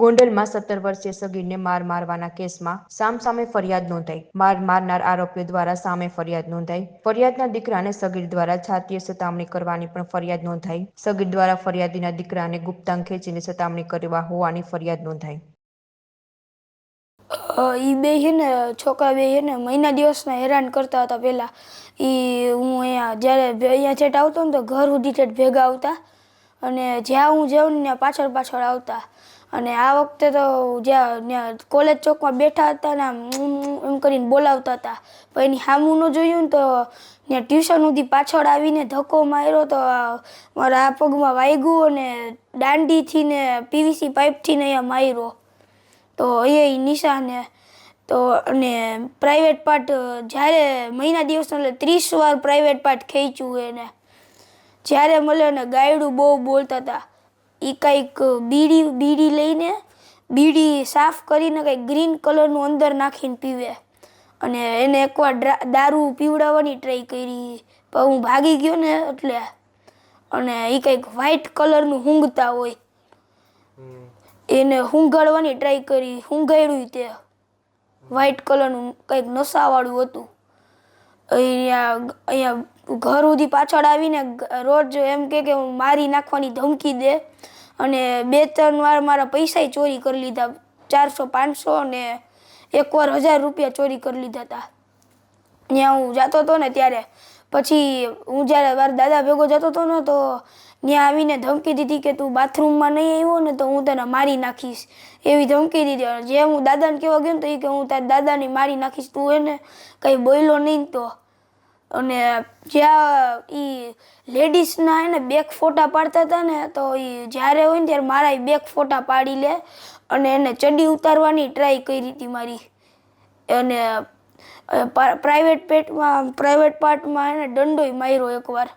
ગોંડલમાં સત્તર વર્ષીય સગીરને માર મારવાના કેસમાં સામસામે ફરિયાદ નોંધાઈ. માર મારનાર આરોપીઓ દ્વારા સામે ફરિયાદ નોંધાઈ. ફરિયાદના દીકરાને સગીર દ્વારા છાતીય સતામણી કરવાની પણ ફરિયાદ નોંધાઈ. સગીર દ્વારા ફરિયાદીના દીકરાને ગુપ્તાંગ ખેંચીને સતામણી કરવા હોવાની ફરિયાદ નોંધાઈ. એ બે છે ને, છોકરા બે છે ને, મહિના દિવસના હેરાન કરતા હતા પહેલાં. એ હું અહીંયા, જ્યારે અહીંયા છેટ આવતો ને તો ઘર સુધી છેટ ભેગા આવતા. અને જ્યાં હું જાઉં ને પાછળ પાછળ આવતા. અને આ વખતે તો જ્યાં કોલેજ ચોકમાં બેઠા હતા ને એમ કરીને બોલાવતા હતા. પણ એની સામું ન જોયું ને તો ત્યાં ટ્યુશન સુધી પાછળ આવીને ધક્કો માર્યો તો મારા આ પગમાં વાગ્યું અને દાંડીથી ને પીવીસી પાઇપથી ને અહીંયા માર્યો. તો એ નિશાને તો અને પ્રાઇવેટ પાર્ટ જ્યારે મહિના દિવસનો એટલે ત્રીસ વાર પ્રાઇવેટ પાર્ટ ખેંચ્યું એને. જ્યારે મળે ને ગાયડું બહુ બોલતા હતા એ કંઈક બીડી બીડી લઈને બીડી સાફ કરીને કંઈક ગ્રીન કલરનું અંદર નાખીને પીવે. અને એને એકવાર દારૂ પીવડાવવાની ટ્રાય કરી. પણ હું ભાગી ગયો ને એટલે, અને એ કંઈક વ્હાઈટ કલરનું હૂંઘતા હોય. એને હુંઘાડવાની ટ્રાય કરી હુંઘાડ્યું તે. વ્હાઈટ કલરનું કંઈક નશાવાળું હતું. અહીંયા અહીંયા ઘર સુધી પાછળ આવીને રોજ એમ કે કે હું મારી નાખવાની ધમકી દે અને બે ત્રણ વાર મારા પૈસાય ચોરી કરી લીધા. ચારસો, પાંચસો અને એકવાર હજાર રૂપિયા ચોરી કરી લીધા હતા. ત્યાં હું જતો હતો ને ત્યારે. પછી હું જ્યારે મારા દાદા ભેગો જતો હતો ને તો ત્યાં આવીને ધમકી દીધી કે તું બાથરૂમમાં નહીં આવ્યો ને તો હું તને મારી નાખીશ. એવી ધમકી દીધી. જે હું દાદાને કહેવા ગયો ને તો એ કે હું તારા દાદાને મારી નાખીશ. તું એને કંઈ બોલ્યો નહીં તો. અને જ્યાં એ લેડીઝના એને બેક ફોટા પાડતા હતા ને, તો એ જ્યારે હોય ને ત્યારે મારા બેક ફોટા પાડી લે અને એને ચડી ઉતારવાની ટ્રાય કરી હતી મારી. અને પ્રાઇવેટ પેટમાં પ્રાઇવેટ પાર્ટમાં એને દંડોય માર્યો એકવાર.